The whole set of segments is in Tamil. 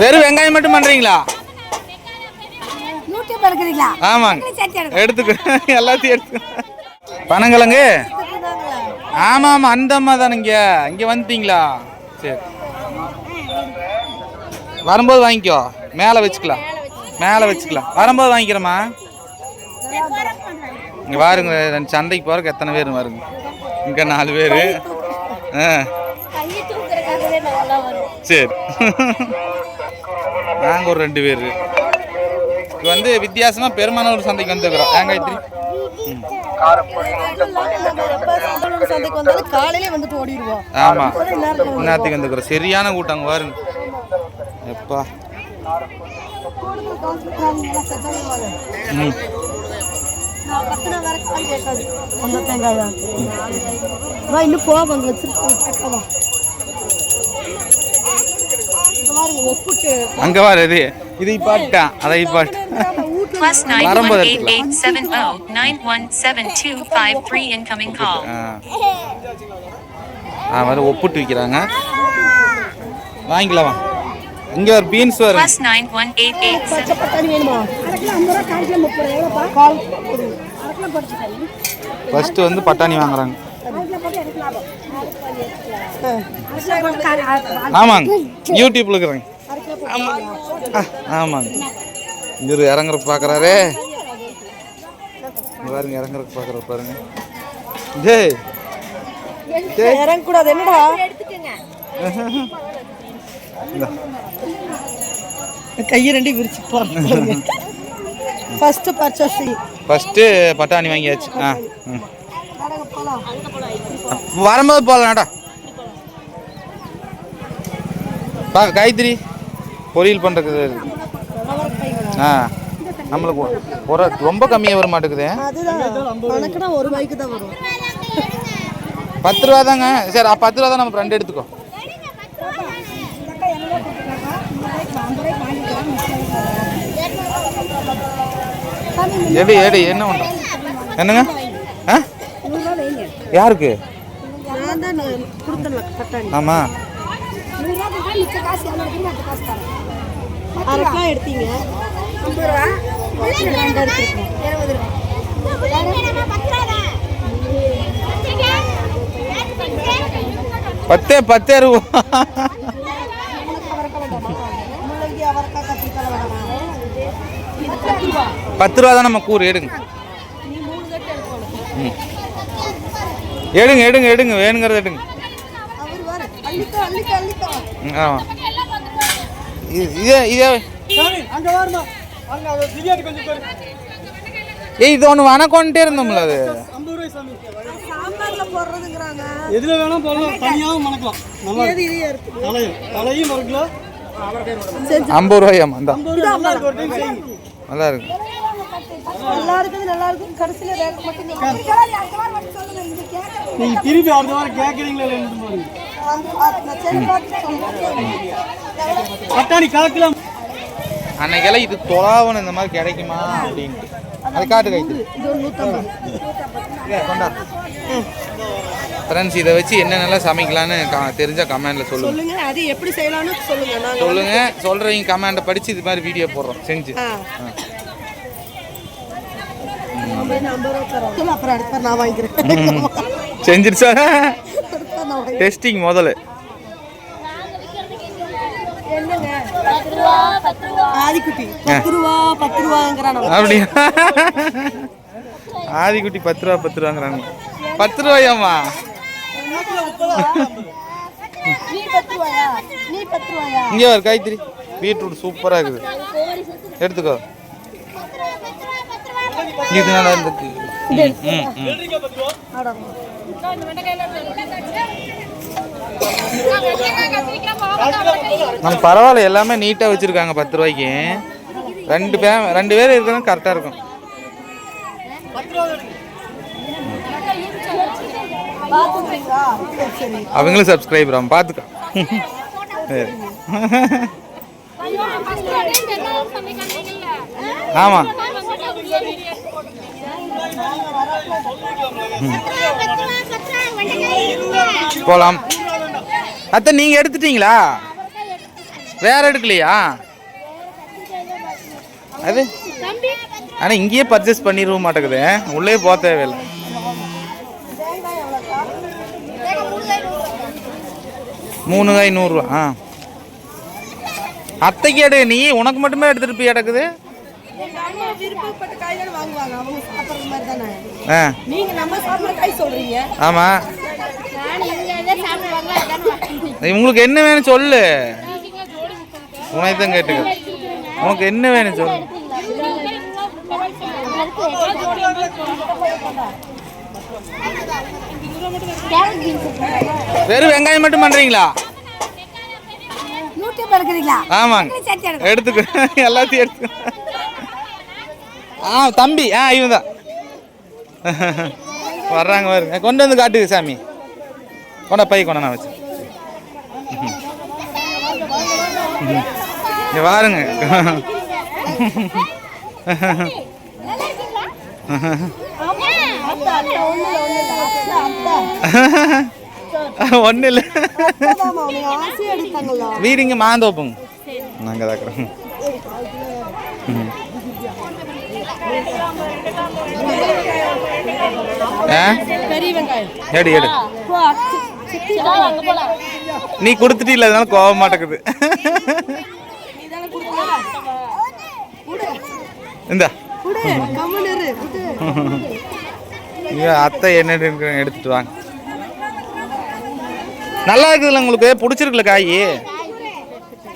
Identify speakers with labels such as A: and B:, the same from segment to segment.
A: வெறும் வெங்காயம் மட்டும் பண்றீங்களா? ஆமாங்க. எடுத்துக்க எல்லாத்தையும் எடுத்துக்க. பனங்கிழங்கு? ஆமா ஆமா அந்த அம்மா தானுங்க இங்க. வந்துட்டீங்களா? சரி. வரும்போது வாங்கிக்கோ. மேலே வச்சுக்கலாம். மேலே வச்சுக்கலாம். வரும்போது வாங்கிக்கிறேம்மா. இங்க பாருங்க ரெண்டு சந்தைக்கு போறதுக்கு எத்தனை பேர் பாருங்க இங்க நாலு பேர். ஆ. சரி. நாங்கள் ஒரு ரெண்டு பேர். இது வந்து வித்தியாசமாக பெருமானூர் சந்தைக்கு வந்துக்கிறோம் ஏன் ஆமாம் இன்னத்துக்கு வந்துக்கிறோம் சரியான கூட்டம் அங்க பாருங்க எப்பா. ம்.
B: இன்னும் போவாங்க வச்சிருக்கோம்.
A: அங்கே வாரு இது இது இப்பாட்டான் அதை இப்பாட்டு
C: Plus nine
A: வரும்போது
C: one eight
A: எடுத்துக்கலாம்.
C: eight seven oh nine one seven two five three incoming call.
A: ஆ ஆ வர ஒப்புட்டு விற்கிறாங்க வாங்கிக்கலாம். இங்கே ஒரு பீன்ஸ் வரும்.
C: Plus nine one eight eight seven.
B: படிச்சுட்டாங்க
A: ஃபர்ஸ்ட் வந்து பட்டாணி வாங்குறாங்க. ஆமாங்க. யூடியூப்ல இருக்கிறேங்க. ஆ, ஆமாங்க. இவர் இறங்குற பார்க்குறாரே பாருங்க இறங்குற பார்க்குற பாருங்க. டேய். டேய்.
B: இறங்க கூடாது என்னடா. கையை ரெண்டையும் விரிச்சு போறாங்க ஃபர்ஸ்ட் பர்ச்சேஸ்
A: ஃபர்ஸ்ட்டு பட்டாணி வாங்கியாச்சு. ஆ ம். வரும்போது போகலாம்டா பா காயத்ரி. பொரியல் பண்ணுறது ஆ நம்மளுக்கு ஒரு- ரொம்ப கம்மியாக வர மாட்டேங்குது. பத்து ரூபா தாங்க. சரி பத்து ரூபா தான் நம்ம ரெண்டு எடுத்துக்கோ. எடு எடு என்ன பண்ணுறோம் என்னங்க? ஆ? யாருக்கு?
B: நான் தான் கொடுத்தல பட்டாணி
A: ஆமாம்
B: அரை கிலோ எடுத்தீங்க.
A: பத்தே பத்தே ரூபா.
B: பத்து ரூபா
A: பத்து ரூபா தான் நம்ம கூறு எடுங்க. எடுங்க எடுங்க எடுங்க. வேணுங்கிறத எடுங்க
B: அவர் வர அள்ளிக்கோ அள்ளிக்கோ அள்ளிக்கோ
A: ம், ஆமாம் இது- இதே ஏய் இது ஒன்று வணக்கம்ட்டே இருந்தோம்ல அது.
D: எதுல வேணா போடலாம். தனியாகவும் மணக்கலாம் நல்லா
B: இருக்கு.
D: தலையும் தலையும் ஒரு கிலோ.
A: ஐம்பது ரூபாயாமா
D: ரூபாய் நல்லா இருக்கு.
A: நல்லா இருக்கு.
B: நல்லா இருக்குது நல்லா இருக்கும் கடைசியில ரேட் மட்டும்
D: நீங்க திருப்பி அடுத்த வாரம் பாருங்க. பட்டாணி காக்கலாம்
A: அன்னைக்கெல்லாம் இது தொலாவணும் இந்த மாதிரி கிடைக்குமா அப்படின்ட்டு. அது காட்டு கைத்து கொண்டா. ஃப்ரெண்ட்ஸ் இதை வச்சு என்னென்னலாம் சமைக்கலான்னு க- தெரிஞ்சா கமெண்ட்ல சொல்லுங்க.
B: சொல்லுங்க அது எப்படி செய்யலாம்னு சொல்லுங்க.
A: சொல்லுங்க சொல்றவங்க கமெண்ட்டை படிச்சு இது மாதிரி வீடியோ போடுறோம் செஞ்சு. செஞ்சிருச்சா. டெஸ்டிங் முதல்ல.
B: ஆதிக்குட்டி பத்து ரூபா பத்து ரூபாங்கிறான் அவன்.
A: அப்படியா? ஆதிக்குட்டி பத்து ரூபா பத்து ரூபாங்கிறாங்க பத்து ரூபாயாம்மா இங்கே ஒரு காய்கறி பீட்ரூட் சூப்பராக இருக்குது. எடுத்துக்கோ. இது நல்லா இருக்கு ம், ம். நம்ம பரவாயில்ல எல்லாமே நீட்டாக வச்சுருக்காங்க பத்து ரூபாய்க்கு. ரெண்டு பே ரெண்டு பேர் இருக்கிறது கரெக்டாக இருக்கும். அவங்களும் சப்ஸ்கிரைபர் அவன் பார்த்துக்கோ சரி. ஆமாம் போகலாம் அத்தை நீங்கள் எடுத்துட்டீங்களா? வேற எடுக்கலையா? அது? ஆனால் இங்கேயே பர்ச்சேஸ் பண்ணிடவும் மாட்டேங்குது. உள்ளே போக தேவையில்லை. மூணு காய் நூறுரூவா ஆ. அத்தைக்கு எடு நீ உனக்கு மட்டுமே எடுத்துட்டு போய் கிடக்குது? ஆ.
B: நீங்க நம்ம சாப்பிட்ற காய் சொல்றீங்க.
A: ஆமாம் உங்களுக்கு என்ன வேணும் சொல்லு. உனக்கு தான் கேட்டுக்க. உனக்கு என்ன வேணும் சொல்லு. வெறும் வெங்காயம் மட்டும் பண்ணுறீங்களா ஆமாங்க. எடுத்துக்க. எல்லாத்தையும் எடுத்துக்க. ஆ தம்பி. ஆ இவன் தான் வர்றாங்க வருங்க கொண்டு வந்து காட்டுது சாமி. கொண்டா பை கொண்டா நான் வச்சு இங்க பாருங்க ஒன்றும் இல்லை. வீடு இங்கே மாந்தோப்புங்க நாங்கள் தாக்குறோம் எடு எடு. நீ கொடுத்துட்டீல அதனால கோவம் மாட்டேங்குது. இந்த. அத்தை என்ன எடுத்துட்டு வாங்க. நல்லா இருக்குதுல்ல உங்களுக்கு? பிடிச்சிருக்குல்ல காய்?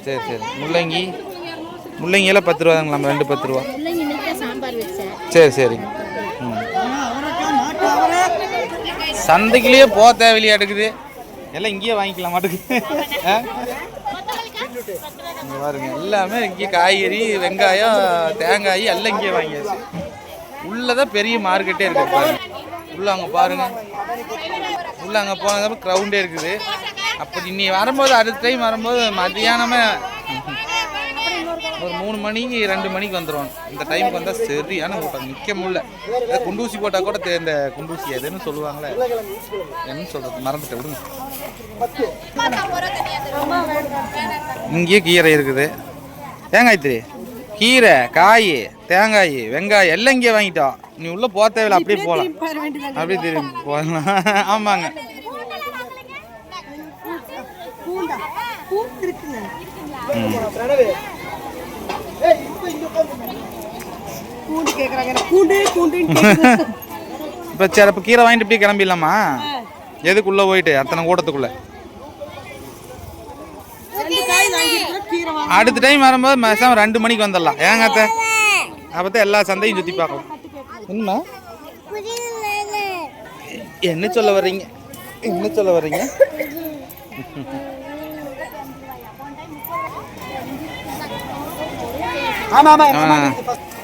A: சரி சரி. முள்ளங்கி. முள்ளங்கி எல்லாம் பத்து ரூபாங்களா ரெண்டு பத்து ரூபா. சரி சரி ம். சந்தைக்குள்ளேயே போக தேவையில்லையா எடுக்குது? எல்லாம் இங்கேயே வாங்கிக்கலாம் மாட்டுக்கு. ஆ? பாருங்க எல்லாமே இங்கே காய்கறி வெங்காயம் தேங்காய் எல்லாம் இங்கேயே வாங்கியாச்சு. உள்ளதான் பெரிய மார்க்கெட்டே இருக்கு பாருங்க. உள்ள அங்கே பாருங்க. உள்ள அங்கே போனதுக்கப்புறம் க்ரௌண்டே இருக்குது. அப்போ நீ வரும்போது அடுத்த டைம் வரும்போது மதியானமே மணிக்கு ரெண்டு மணிக்கு வந்துடுவாங்க இந்த டைமுக்கு வந்தால் சரியான கூட்டம். நிற்க முடியல. குண்டூசி போட்டால் கூட இந்த குண்டூசி எதுன்னு சொல்லுவாங்களே. என்ன சொல்கிறது மறந்துட்டு விடுங்க. இங்கேயே கீரை இருக்குது. தேங்காய் திரி கீரை காய் தேங்காய் வெங்காயம் எல்லாம் இங்கே வாங்கிட்டோம் நீ உள்ளே போக தேவையில்ல அப்படியே போகலாம் அப்படியே திரும்பி போகலாம் ஆமாங்க.
B: பூண்டா? பூண்டு
D: இப்போ
B: பூண்டு பூண்டுன்னு
A: சரி இப்போ கீரை வாங்கிட்டு இப்படி கிளம்பிடலாமா? எதுக்குள்ளே போயிட்டு? அத்தனை கூட்டத்துக்குள்ளே. அடுத்த டைம் வரும்போது மேக்ஸிமம் ரெண்டு மணிக்கு வந்துடலாம். ஏங்க அத்தை? அப்போ எல்லா சந்தையும் சுற்றி பார்க்கலாம் என்ன? என்ன சொல்ல வர்றீங்க? என்ன சொல்ல வர்றீங்க?
D: ஆமா ஆமா
A: ஆ.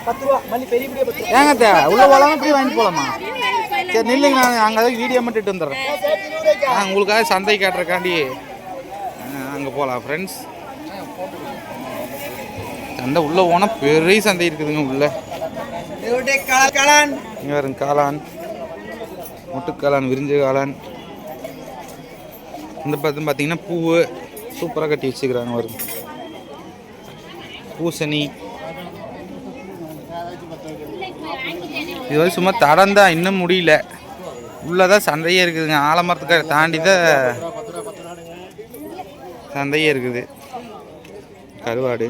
D: பத்து ரூபா மல்லி பெரிய பெரிய பத்து ரூபா.
A: ஏங்க அத்தை உள்ளே போகலாமா இப்படி வாங்கிட்டு போகலாமா சரி நில்லுங்க நான் அங்கே தான் வீடியோ மட்டும் இட்டு வந்துடுறேன். ஆ உங்களுக்காக சந்தை காட்டுறக்காண்டி அங்கே போகலாம் ஃப்ரெண்ட்ஸ் சந்தை உள்ளே போனால் பெரிய சந்தை இருக்குதுங்க உள்ளே. இங்கே பாருங்க காளான். முட்டுக்காளான் விரிஞ்ச காளான். இந்த பார்த்து பார்த்தீங்கன்னா பூவு. சூப்பராக கட்டி வச்சுக்கிறாங்க வருங்க பூசணி. இது வந்து சும்மா தடம் தான் இன்னும் முடியல. உள்ளதான் சந்தையே இருக்குதுங்க. ஆலமரத்துக்காக தாண்டி தான் சந்தையே இருக்குது. கருவாடு.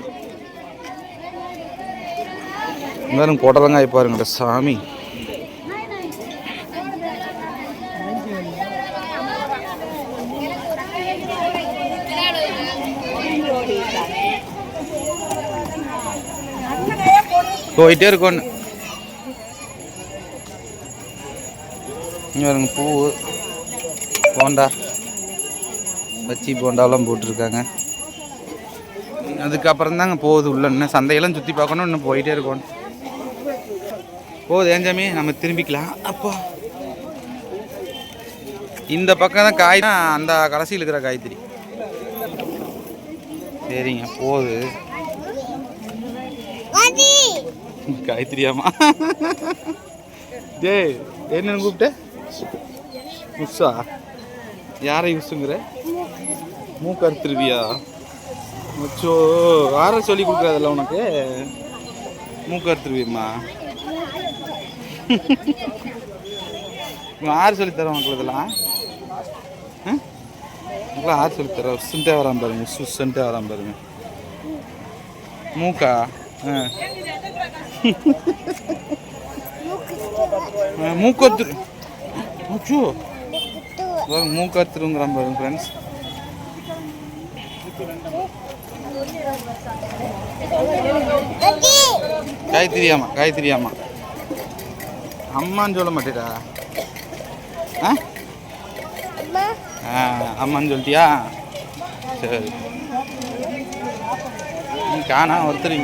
A: இருந்தாலும் கொடலங்காய் பாருங்க சாமி. போயிட்டே இருக்கோன்னு. இங்க பாருங்க பூ போண்டா பச்சி போண்டாலாம் போட்டிருக்காங்க. அதுக்கப்புறம் தாங்க போகுது உள்ள. இன்னும் சந்தையெல்லாம் சுற்றி பார்க்கணும் இன்னும் போயிட்டே இருக்கணும். போகுது ஏஞ்சாமி நம்ம திரும்பிக்கலாம். அப்பா. இந்த பக்கம் தான் காய் தான் அந்த கடைசியில் இருக்கிற காய்கறி சரிங்க போகுது. காய்கறியாமா டேய் என்னன்னு கூப்பிட்ட? உஷா யாரை யூஸுங்கிற மூக்கு அறுத்துருவியா அச்சோ யார சொல்லி கொடுக்குறதில்ல உனக்கு? மூக்கு அறுத்துருவீம்மா இவன் யார் சொல்லி தர உனக்கு இதெல்லாம்? உங்களை யார் சொல்லி தர சுண்டே வராம பாருங்க சுண்டே வராம பாருங்க. மூக்கா? ஆ, மூக்கத்து அச்சோ. பாருங்க, மூக்கத்துருங்கிறான் பாருங்க ஃப்ரெண்ட்ஸ் காய்கறியாமா காய்கறியாமா அம்மான்னு சொல்ல மாட்டேடா. ஆ? அம்மான்னு சொல்லிட்டியா? சரி. காணா ஒருத்தர்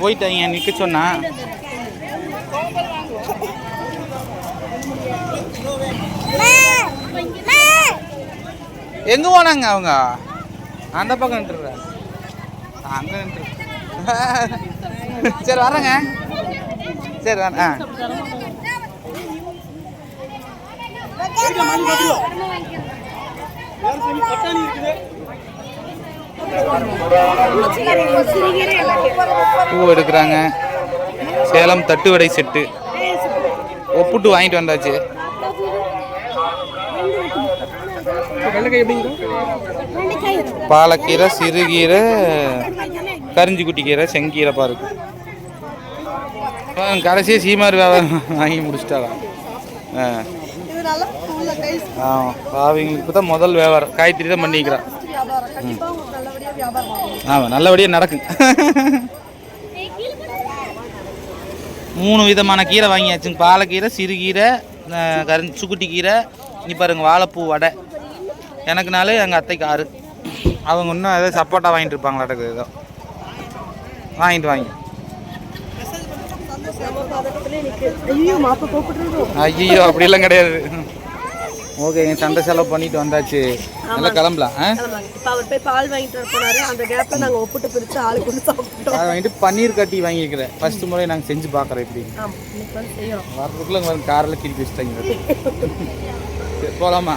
A: போயிட்டாங்க நிற்க சொன்னா. எங்க போனாங்க அவங்க? அந்த பக்கம் நின்றுற அங்க நின்று சரி வரேங்க சரி வரேன் ஆ. பூ எடுக்கிறாங்க. சேலம் தட்டுவடை செட்டு. ஒப்புட்டு வாங்கிட்டு வந்தாச்சு. பாலக்கீரை சிறுகீரை கரிஞ்சிக்குட்டி கீரை செங்கீரை பாருக்கு கடைசியாக சீமார் வியாபாரம் வாங்கி முடிச்சிட்டாலாம் ஆ. ஆ அவங்களுக்கு இப்போ தான் முதல் வியாபாரம். காய்கறி தான் பண்ணிக்கிறான் ஆமாம் நல்லபடியாக நடக்கும். மூணு விதமான கீரை வாங்கியாச்சுங்க. பாலக்கீரை சிறுகீரை கரிஞ்சி சுக்குட்டி கீரை. இங்கே பாருங்க வாழைப்பூ வடை. எனக்கு நாலு எங்கள் அத்தைக்கு ஆறு. அவங்க இன்னும் ஏதோ சப்போட்டா வாங்கிட்டு இருப்பாங்களாட்டுக்கு ஏதோ. வாங்கிட்டு வாங்கி.
B: ஐயோ
A: அப்படிலாம் கிடையாது. ஓகேங்க சண்டை செலவு பண்ணிட்டு வந்தாச்சு. நல்லா கிளம்பலாம்
B: இப்போ அவர் போய் பால் வாங்கிட்டு போனாரு. அந்த கேப்ல நாங்க ஒப்பிட்டு பிரிச்சு ஆளுக்கு ஒன்று சாப்பிட்டோம்
A: அதை வாங்கிட்டு பன்னீர் கட்டி வாங்கியிருக்கிறேன் ஃபர்ஸ்ட் முறை நாங்கள் செஞ்சு பார்க்குறோம்
B: செய்யறோம்.
A: வரதுக்குள்ள காரில் திருப்பி வச்சுட்டாங்க. போலாமா?